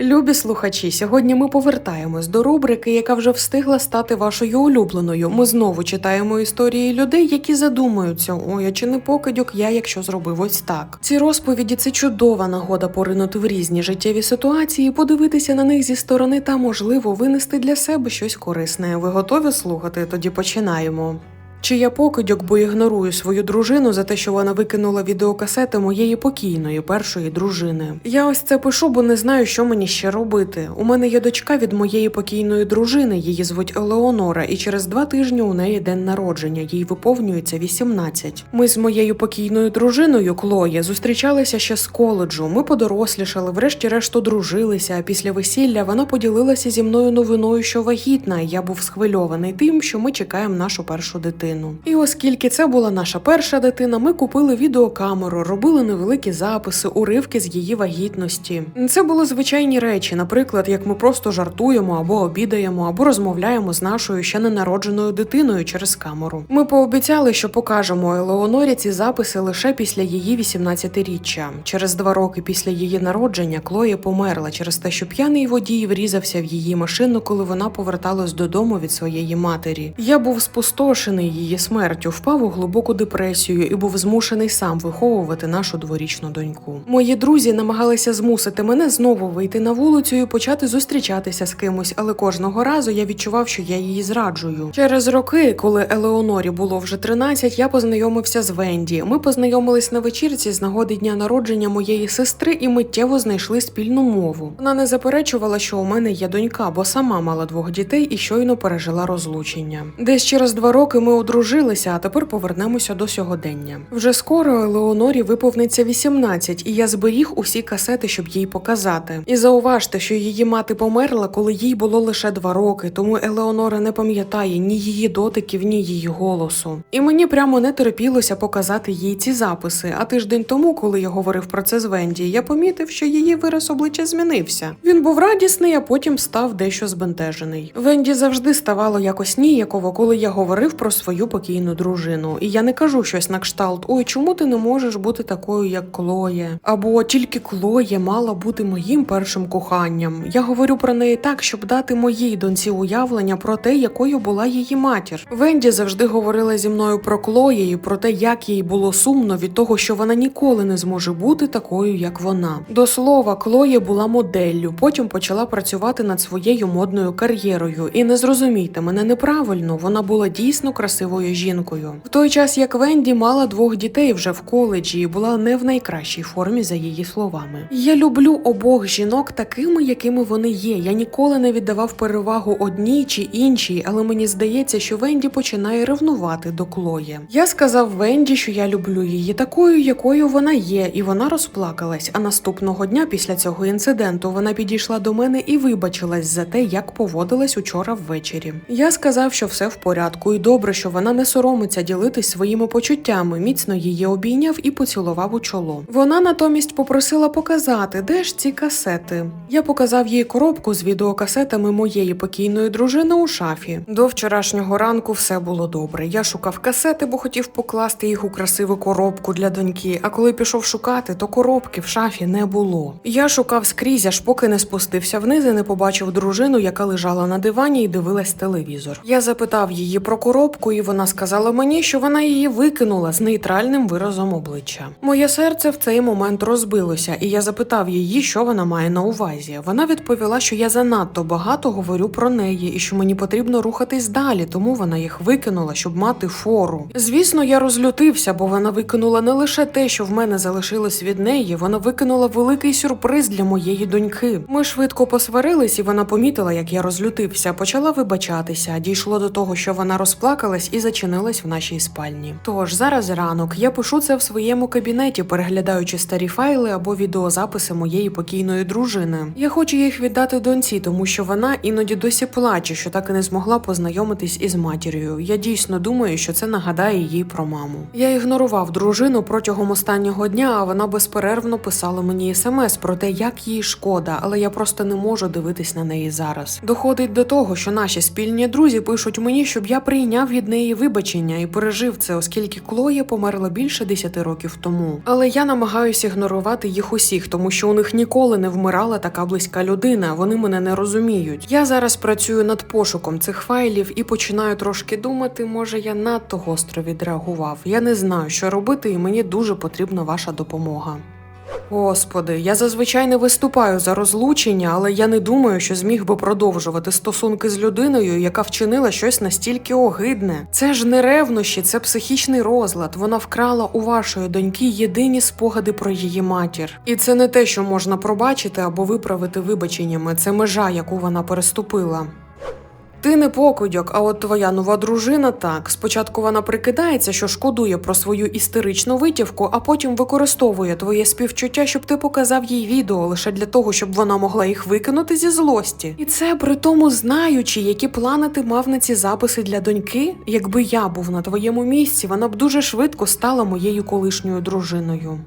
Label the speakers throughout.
Speaker 1: Любі слухачі, сьогодні ми повертаємось до рубрики, яка вже встигла стати вашою улюбленою. Ми знову читаємо історії людей, які задумуються: ой, а чи не покидьок я, якщо зробив ось так. Ці розповіді це чудова нагода поринути в різні життєві ситуації, подивитися на них зі сторони та, можливо, винести для себе щось корисне. Ви готові слухати? Тоді починаємо. Чи я покидьок, бо ігнорую свою дружину за те, що вона викинула відеокасети моєї покійної першої дружини. Я ось це пишу, бо не знаю, що мені ще робити. У мене є дочка від моєї покійної дружини, її звуть Елеонора, і через два тижні у неї день народження, їй виповнюється 18. Ми з моєю покійною дружиною Клоє зустрічалися ще з коледжу. Ми подорослішали, врешті-решт одружилися. А після весілля вона поділилася зі мною новиною, що вагітна. Я був схвильований тим, що ми чекаємо нашу першу дитину. І оскільки це була наша перша дитина, ми купили відеокамеру, робили невеликі записи, уривки з її вагітності. Це були звичайні речі, наприклад, як ми просто жартуємо або обідаємо, або розмовляємо з нашою ще ненародженою дитиною через камеру. Ми пообіцяли, що покажемо Елеонорі ці записи лише після її 18-річчя. Через два роки після її народження Клоя померла через те, що п'яний водій врізався в її машину, коли вона поверталась додому від своєї матері. Я був спустошений її смертю, впав у глибоку депресію і був змушений сам виховувати нашу дворічну доньку. Мої друзі намагалися змусити мене знову вийти на вулицю і почати зустрічатися з кимось, але кожного разу я відчував, що я її зраджую. Через роки, коли Елеонорі було вже 13, я познайомився з Венді. Ми познайомились на вечірці з нагоди дня народження моєї сестри і миттєво знайшли спільну мову. Вона не заперечувала, що у мене є донька, бо сама мала двох дітей і щойно пережила розлучення. Десь через два роки ми одружилися, а тепер повернемося до сьогодення. Вже скоро Елеонорі виповниться 18, і я зберіг усі касети, щоб їй показати. І зауважте, що її мати померла, коли їй було лише два роки, тому Елеонора не пам'ятає ні її дотиків, ні її голосу. І мені прямо не терпілося показати їй ці записи. А тиждень тому, коли я говорив про це з Венді, я помітив, що її вираз обличчя змінився. Він був радісний, а потім став дещо збентежений. Венді завжди ставало якось ніяково, коли я говорив про свою покійну дружину. І я не кажу щось на кшталт: ой, чому ти не можеш бути такою, як Клоє? Або тільки Клоє мала бути моїм першим коханням. Я говорю про неї так, щоб дати моїй доньці уявлення про те, якою була її матір. Венді завжди говорила зі мною про Клоє і про те, як їй було сумно від того, що вона ніколи не зможе бути такою, як вона. До слова, Клоє була моделлю, потім почала працювати над своєю модною кар'єрою. І не зрозумійте мене неправильно, вона була дійсно красивою жінкою. В той час як Венді мала двох дітей вже в коледжі і була не в найкращій формі, за її словами. Я люблю обох жінок такими, якими вони є. Я ніколи не віддавав перевагу одній чи іншій, але мені здається, що Венді починає ревнувати до Клоє. Я сказав Венді, що я люблю її такою, якою вона є, і вона розплакалась. А наступного дня після цього інциденту вона підійшла до мене і вибачилась за те, як поводилась учора ввечері. Я сказав, що все в порядку, і добре, що вона не соромиться ділитись своїми почуттями. Міцно її обійняв і поцілував у чоло. Вона натомість попросила показати, де ж ці касети. Я показав їй коробку з відеокасетами моєї покійної дружини у шафі. До вчорашнього ранку все було добре. Я шукав касети, бо хотів покласти їх у красиву коробку для доньки. А коли пішов шукати, то коробки в шафі не було. Я шукав скрізь, аж поки не спустився вниз і не побачив дружину, яка лежала на дивані і дивилась телевізор. Я запитав її про коробку, і вона сказала мені, що вона її викинула з нейтральним виразом обличчя. Моє серце в цей момент розбилося, і я запитав її, що вона має на увазі. Вона відповіла, що я занадто багато говорю про неї і що мені потрібно рухатись далі, тому вона їх викинула, щоб мати фору. Звісно, я розлютився, бо вона викинула не лише те, що в мене залишилось від неї, вона викинула великий сюрприз для моєї доньки. Ми швидко посварились, і вона помітила, як я розлютився, почала вибачатися. Дійшло до того, що вона розплакалась і зачинилась в нашій спальні. Тож зараз ранок я пишу це в своєму кабінеті, переглядаючи старі файли або відеозаписи моєї покійної дружини. Я хочу їх віддати доньці, тому що вона іноді досі плаче, що так і не змогла познайомитись із матір'ю. Я дійсно думаю, що це нагадає їй про маму. Я ігнорував дружину протягом останнього дня, а вона безперервно писала мені смс про те, як їй шкода, але я просто не можу дивитись на неї зараз. Доходить до того, що наші спільні друзі пишуть мені, щоб я прийняв від неї неї вибачення і пережив це, оскільки Клоя померла більше 10 років тому. Але я намагаюся ігнорувати їх усіх, тому що у них ніколи не вмирала така близька людина. Вони мене не розуміють. Я зараз працюю над пошуком цих файлів і починаю трошки думати, може я надто гостро відреагував. Я не знаю, що робити, і мені дуже потрібна ваша допомога. Господи, я зазвичай не виступаю за розлучення, але я не думаю, що зміг би продовжувати стосунки з людиною, яка вчинила щось настільки огидне. Це ж не ревнощі, це психічний розлад. Вона вкрала у вашої доньки єдині спогади про її матір. І це не те, що можна пробачити або виправити вибаченнями. Це межа, яку вона переступила. Ти не покидьок, а от твоя нова дружина так. Спочатку вона прикидається, що шкодує про свою істеричну витівку, а потім використовує твоє співчуття, щоб ти показав їй відео лише для того, щоб вона могла їх викинути зі злості. І це при тому знаючи, які плани ти мав на ці записи для доньки. Якби я був на твоєму місці, вона б дуже швидко стала моєю колишньою дружиною.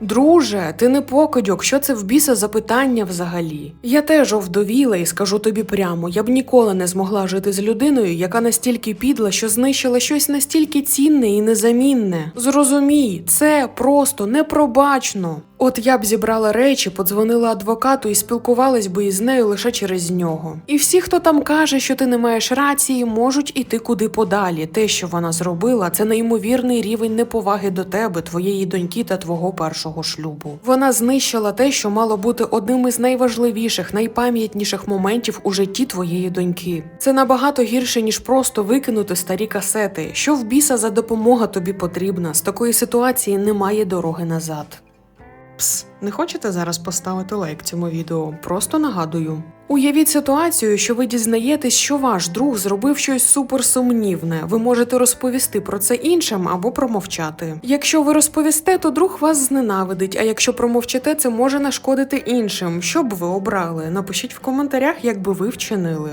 Speaker 1: Друже, ти не покидьок, що це в біса запитання взагалі? Я теж овдовіла і скажу тобі прямо, я б ніколи не змогла жити з людиною, яка настільки підла, що знищила щось настільки цінне і незамінне. Зрозумій, це просто непробачно. От я б зібрала речі, подзвонила адвокату і спілкувалась би із нею лише через нього. І всі, хто там каже, що ти не маєш рації, можуть іти куди подалі. Те, що вона зробила, це неймовірний рівень неповаги до тебе, твоєї доньки та твого першого шлюбу. Вона знищила те, що мало бути одним із найважливіших, найпам'ятніших моментів у житті твоєї доньки. Це набагато гірше, ніж просто викинути старі касети. Що в біса за допомога тобі потрібна? З такої ситуації немає дороги назад. Пс, не хочете зараз поставити лайк цьому відео? Просто нагадую. Уявіть ситуацію, що ви дізнаєтесь, що ваш друг зробив щось суперсумнівне. Ви можете розповісти про це іншим або промовчати. Якщо ви розповісте, то друг вас зненавидить. А якщо промовчите, це може нашкодити іншим. Що б ви обрали? Напишіть в коментарях, як би ви вчинили.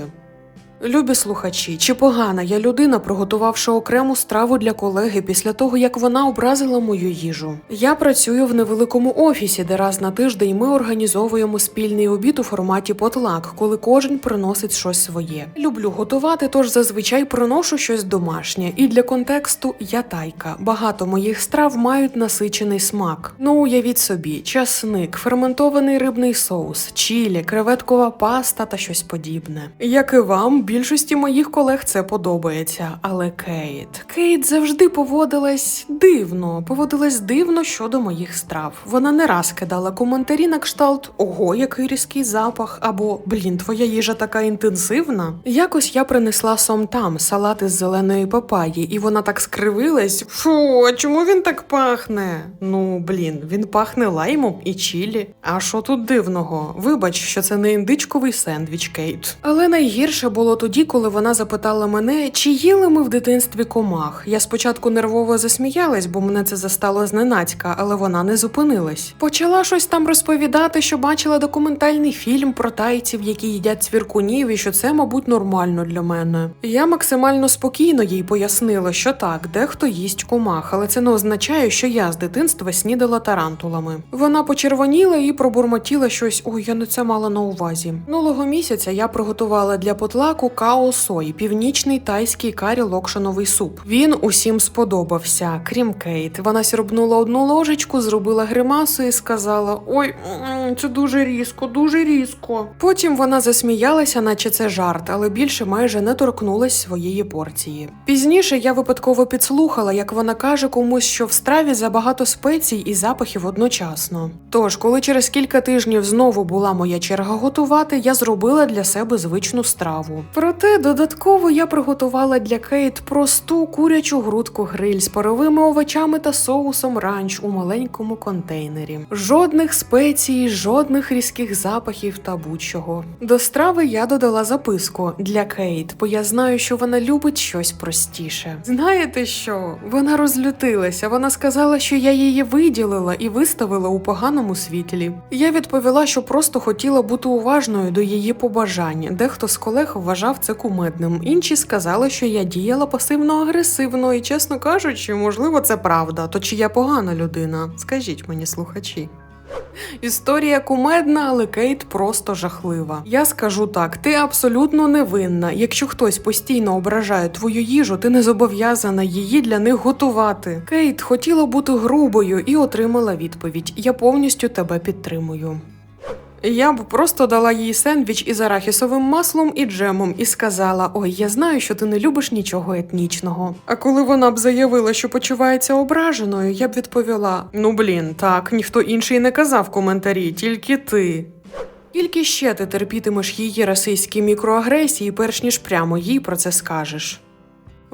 Speaker 1: Любі слухачі, чи погана я людина, приготувавши окрему страву для колеги після того, як вона образила мою їжу? Я працюю в невеликому офісі, де раз на тиждень ми організовуємо спільний обід у форматі потлак, коли кожен приносить щось своє. Люблю готувати, тож зазвичай приношу щось домашнє. І для контексту я тайка. Багато моїх страв мають насичений смак. Ну уявіть собі, часник, ферментований рибний соус, чілі, креветкова паста та щось подібне. Як і вам, більшості моїх колег це подобається. Але Кейт. Кейт завжди поводилась дивно, поводилась дивно щодо моїх страв. Вона не раз кидала коментарі на кшталт Ого, який різкий запах, або Блін, твоя їжа така інтенсивна. Якось я принесла сомтам, салат із зеленої папаї, і вона так скривилась. Фу, а чому він так пахне? Ну, блін, він пахне лаймом і чілі. А що тут дивного? Вибач, що це не індичковий сендвіч, Кейт. Але найгірше було тоді, коли вона запитала мене, чи їли ми в дитинстві комах. Я спочатку нервово засміялась, бо мене це застало зненацька, але вона не зупинилась. Почала щось там розповідати, що бачила документальний фільм про тайців, які їдять цвіркунів, і що це, мабуть, нормально для мене. Я максимально спокійно їй пояснила, що так, дехто їсть комах, але це не означає, що я з дитинства снідала тарантулами. Вона почервоніла і пробурмотіла щось. Ой, я не це мала на увазі. Минулого місяця я приготувала для потлаку као сой, північний тайський карі локшановий суп. Він усім сподобався, крім Кейт. Вона сірбнула одну ложечку, зробила гримасу і сказала: Ой, це дуже різко, дуже різко. Потім вона засміялася, наче це жарт, але більше майже не торкнулась своєї порції. Пізніше я випадково підслухала, як вона каже комусь, що в страві забагато спецій і запахів одночасно. Тож, коли через кілька тижнів знову була моя черга готувати, я зробила для себе звичну страву. Проте додатково я приготувала для Кейт просту курячу грудку гриль з паровими овочами та соусом ранч у маленькому контейнері. Жодних спецій, жодних різких запахів та будь-чого. До страви я додала записку для Кейт, бо я знаю, що вона любить щось простіше. Знаєте що? Вона розлютилася. Вона сказала, що я її виділила і виставила у поганому світлі. Я відповіла, що просто хотіла бути уважною до її побажань. Дехто з колег вважав це кумедним. Інші сказали, що я діяла пасивно-агресивно, і, чесно кажучи, можливо, це правда. То чи я погана людина? Скажіть мені, слухачі. Історія кумедна, але Кейт просто жахлива. Я скажу так: ти абсолютно невинна. Якщо хтось постійно ображає твою їжу, ти не зобов'язана її для них готувати. Кейт хотіла бути грубою і отримала відповідь: Я повністю тебе підтримую. Я б просто дала їй сендвіч із арахісовим маслом і джемом і сказала: Ой, я знаю, що ти не любиш нічого етнічного. А коли вона б заявила, що почувається ображеною, я б відповіла: Ну блін, так, ніхто інший не казав коментарі, тільки ти. Скільки ще ти терпітимеш її расистські мікроагресії, перш ніж прямо їй про це скажеш?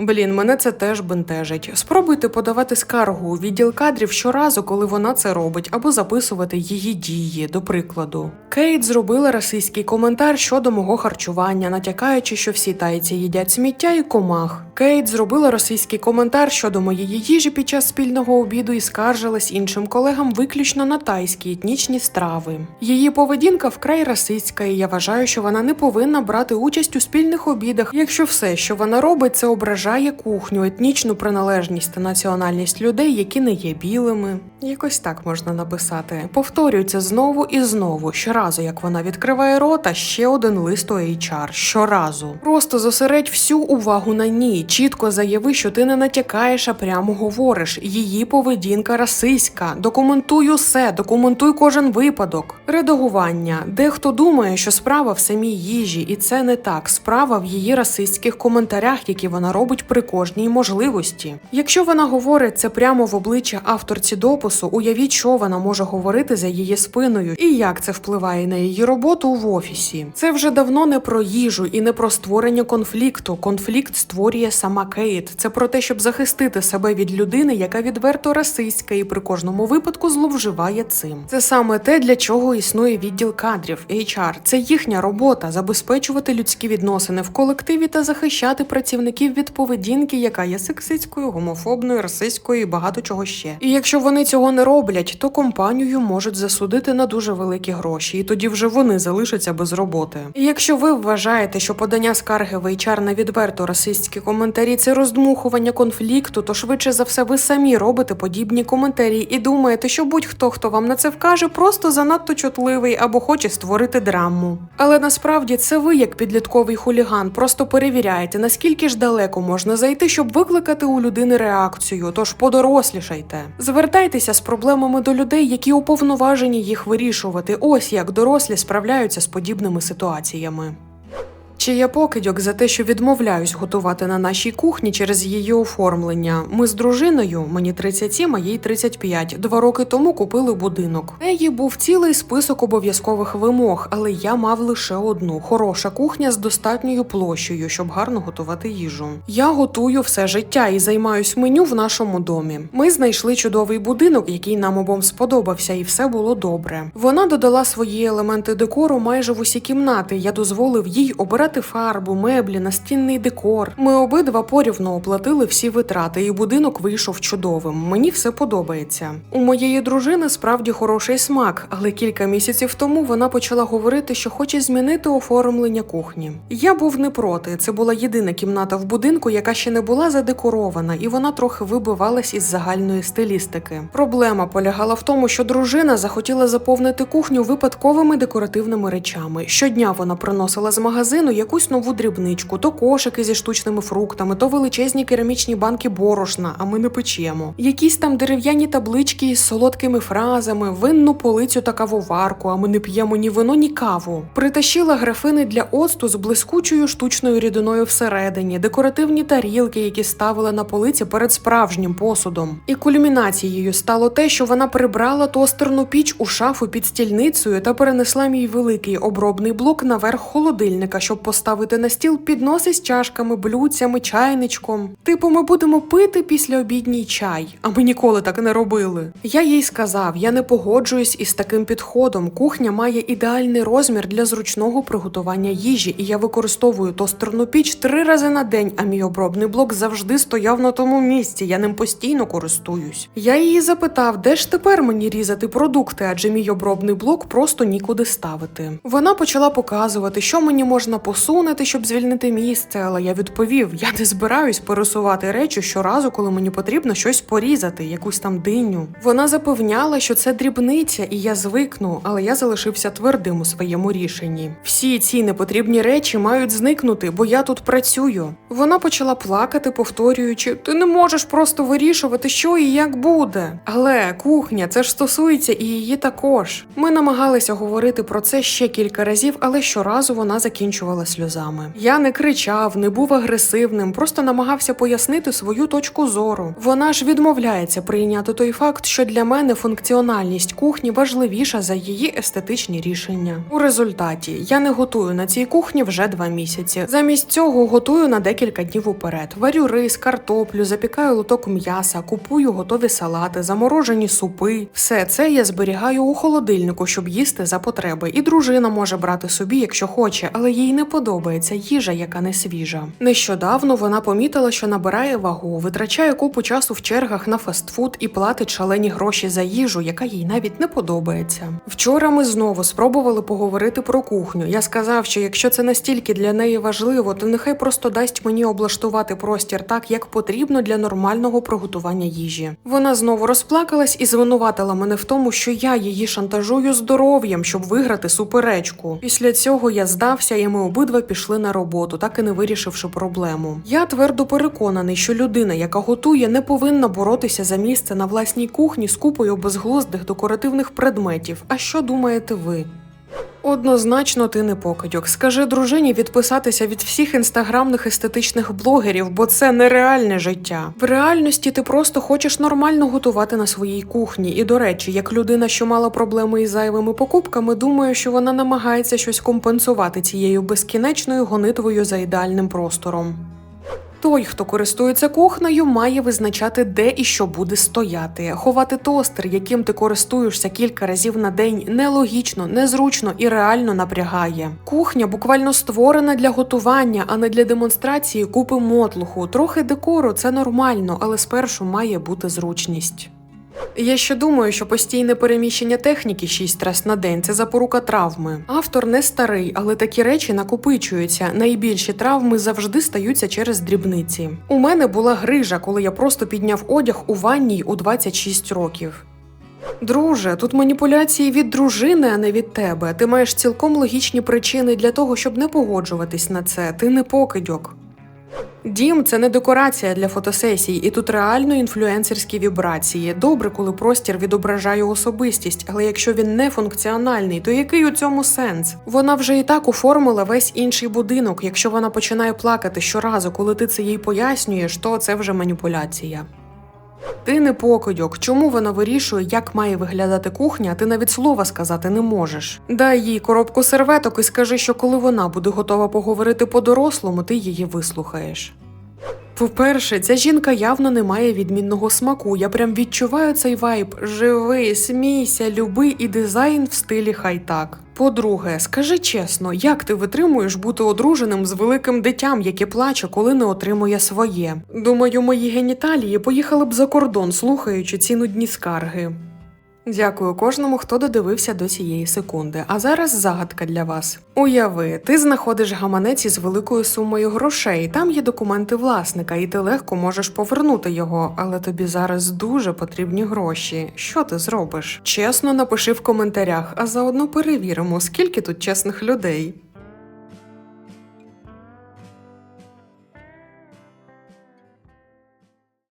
Speaker 1: Блін, мене це теж бентежить. Спробуйте подавати скаргу у відділ кадрів щоразу, коли вона це робить, або записувати її дії, до прикладу. Кейт зробила расистський коментар щодо мого харчування, натякаючи, що всі тайці їдять сміття і комах. Кейт зробила російський коментар щодо моєї їжі під час спільного обіду і скаржилась іншим колегам виключно на тайські етнічні страви. Її поведінка вкрай расистська, і я вважаю, що вона не повинна брати участь у спільних обідах, якщо все, що вона робить, це ображає кухню, етнічну приналежність та національність людей, які не є білими. Якось так можна написати. Повторюється знову і знову. Щоразу, як вона відкриває рота, ще один лист у HR. Щоразу. Просто зосередь всю увагу на ній. Чітко заяви, що ти не натякаєш, а прямо говориш. Її поведінка расистська. Документуй усе, документуй кожен випадок. Редагування. Дехто думає, що справа в самій їжі, і це не так. Справа в її расистських коментарях, які вона робить при кожній можливості. Якщо вона говорить це прямо в обличчя авторці допису, уявіть, що вона може говорити за її спиною і як це впливає на її роботу в офісі. Це вже давно не про їжу і не про створення конфлікту. Конфлікт створює сама Кейт. Це про те, щоб захистити себе від людини, яка відверто расистська і при кожному випадку зловживає цим. Це саме те, для чого існує відділ кадрів HR. Це їхня робота забезпечувати людські відносини в колективі та захищати працівників від поведінки, яка є сексистською, гомофобною, расистською і багато чого ще. І якщо вони цього не роблять, то компанію можуть засудити на дуже великі гроші, і тоді вже вони залишаться без роботи. І якщо ви вважаєте, що подання скарги в HR на відверто расистські коментарі це роздмухування конфлікту, то швидше за все ви самі робите подібні коментарі і думаєте, що будь-хто, хто вам на це вкаже, просто занадто чутливий або хоче створити драму. Але насправді це ви, як підлітковий хуліган, просто перевіряєте, наскільки ж далеко можна зайти, щоб викликати у людини реакцію. Тож подорослішайте. Звертайтеся з проблемами до людей, які уповноважені їх вирішувати. Ось як дорослі справляються з подібними ситуаціями. Чи я покидьок за те, що відмовляюсь готувати на нашій кухні через її оформлення? Ми з дружиною, мені 37, а їй 35, два роки тому купили будинок. В неї був цілий список обов'язкових вимог, але я мав лише одну: хороша кухня з достатньою площею, щоб гарно готувати їжу. Я готую все життя і займаюсь меню в нашому домі. Ми знайшли чудовий будинок, який нам обом сподобався, і все було добре. Вона додала свої елементи декору майже в усі кімнати. Я дозволив їй обирати фарбу, меблі, настінний декор. Ми обидва порівно оплатили всі витрати, і будинок вийшов чудовим. Мені все подобається. У моєї дружини справді хороший смак, але кілька місяців тому вона почала говорити, що хоче змінити оформлення кухні. Я був не проти. Це була єдина кімната в будинку, яка ще не була задекорована, і вона трохи вибивалась із загальної стилістики. Проблема полягала в тому, що дружина захотіла заповнити кухню випадковими декоративними речами. Щодня вона приносила з магазину якусь нову дрібничку, то кошики зі штучними фруктами, то величезні керамічні банки борошна, а ми не печемо. Якісь там дерев'яні таблички із солодкими фразами, винну полицю та кавоварку, а ми не п'ємо ні вино, ні каву. Притащила графини для оцту з блискучою штучною рідиною всередині, декоративні тарілки, які ставила на полиці перед справжнім посудом. І кульмінацією стало те, що вона прибрала тостерну піч у шафу під стільницею та перенесла мій великий обробний блок наверх холодильника, щоб поставити на стіл підноси з чашками, блюдцями, чайничком. Типу, ми будемо пити після обідній чай, а ми ніколи так не робили. Я їй сказав, я не погоджуюсь із таким підходом. Кухня має ідеальний розмір для зручного приготування їжі, і я використовую тостерну піч три рази на день, а мій обробний блок завжди стояв на тому місці. Я ним постійно користуюсь. Я її запитав, де ж тепер мені різати продукти, адже мій обробний блок просто нікуди ставити. Вона почала показувати, що мені можна посунути посунете, щоб звільнити місце, але я відповів: я не збираюсь пересувати речі щоразу, коли мені потрібно щось порізати, якусь там диню. Вона запевняла, що це дрібниця, і я звикну, але я залишився твердим у своєму рішенні. Всі ці непотрібні речі мають зникнути, бо я тут працюю. Вона почала плакати, повторюючи: ти не можеш просто вирішувати, що і як буде. Але кухня, це ж стосується і її також. Ми намагалися говорити про це ще кілька разів, але щоразу вона закінчувала сльозами. Я не кричав, не був агресивним, просто намагався пояснити свою точку зору. Вона ж відмовляється прийняти той факт, що для мене функціональність кухні важливіша за її естетичні рішення. У результаті я не готую на цій кухні вже два місяці. Замість цього готую на декілька днів уперед. Варю рис, картоплю, запікаю лоток м'яса, купую готові салати, заморожені супи. Все це я зберігаю у холодильнику, щоб їсти за потреби. І дружина може брати собі, якщо хоче, але їй не подобається їжа, яка не свіжа. Нещодавно вона помітила, що набирає вагу, витрачає купу часу в чергах на фастфуд і платить шалені гроші за їжу, яка їй навіть не подобається. Вчора ми знову спробували поговорити про кухню. Я сказав, що якщо це настільки для неї важливо, то нехай просто дасть мені облаштувати простір так, як потрібно для нормального приготування їжі. Вона знову розплакалась і звинуватила мене в тому, що я її шантажую здоров'ям, щоб виграти суперечку. Після цього я здався, і ми обидва пішли на роботу, так і не вирішивши проблему. Я твердо переконаний, що людина, яка готує, не повинна боротися за місце на власній кухні з купою безглуздих декоративних предметів. А що думаєте ви? Однозначно, ти не покидьок. Скажи дружині відписатися від всіх інстаграмних естетичних блогерів, бо це нереальне життя. В реальності ти просто хочеш нормально готувати на своїй кухні. І до речі, як людина, що мала проблеми із зайвими покупками, думаю, що вона намагається щось компенсувати цією безкінечною гонитвою за ідеальним простором. Той, хто користується кухнею, має визначати, де і що буде стояти. Ховати тостер, яким ти користуєшся кілька разів на день, нелогічно, незручно і реально напрягає. Кухня буквально створена для готування, а не для демонстрації купи мотлуху. Трохи декору це нормально, але спершу має бути зручність. Я ще думаю, що постійне переміщення техніки 6 раз на день це запорука травми. Автор не старий, але такі речі накопичуються. Найбільші травми завжди стаються через дрібниці. У мене була грижа, коли я просто підняв одяг у ванній у 26 років. Друже, тут маніпуляції від дружини, а не від тебе. Ти маєш цілком логічні причини для того, щоб не погоджуватись на це. Ти не покидьок. Дім це не декорація для фотосесій, і тут реально інфлюенсерські вібрації. Добре, коли простір відображає особистість, але якщо він не функціональний, то який у цьому сенс? Вона вже і так оформила весь інший будинок. Якщо вона починає плакати щоразу, коли ти це їй пояснюєш, то це вже маніпуляція. Ти не покидьок. Чому вона вирішує, як має виглядати кухня, ти навіть слова сказати не можеш? Дай їй коробку серветок і скажи, що коли вона буде готова поговорити по-дорослому, ти її вислухаєш. По-перше, ця жінка явно не має відмінного смаку. Я прям відчуваю цей вайб. Живи, смійся, люби і дизайн в стилі хай так. По-друге, скажи чесно, як ти витримуєш бути одруженим з великим дитям, яке плаче, коли не отримує своє? Думаю, мої геніталії поїхали б за кордон, слухаючи ці нудні скарги. Дякую кожному, хто додивився до цієї секунди. А зараз загадка для вас. Уяви, ти знаходиш гаманець із великою сумою грошей. Там є документи власника, і ти легко можеш повернути його, але тобі зараз дуже потрібні гроші. Що ти зробиш? Чесно напиши в коментарях, а заодно перевіримо, скільки тут чесних людей.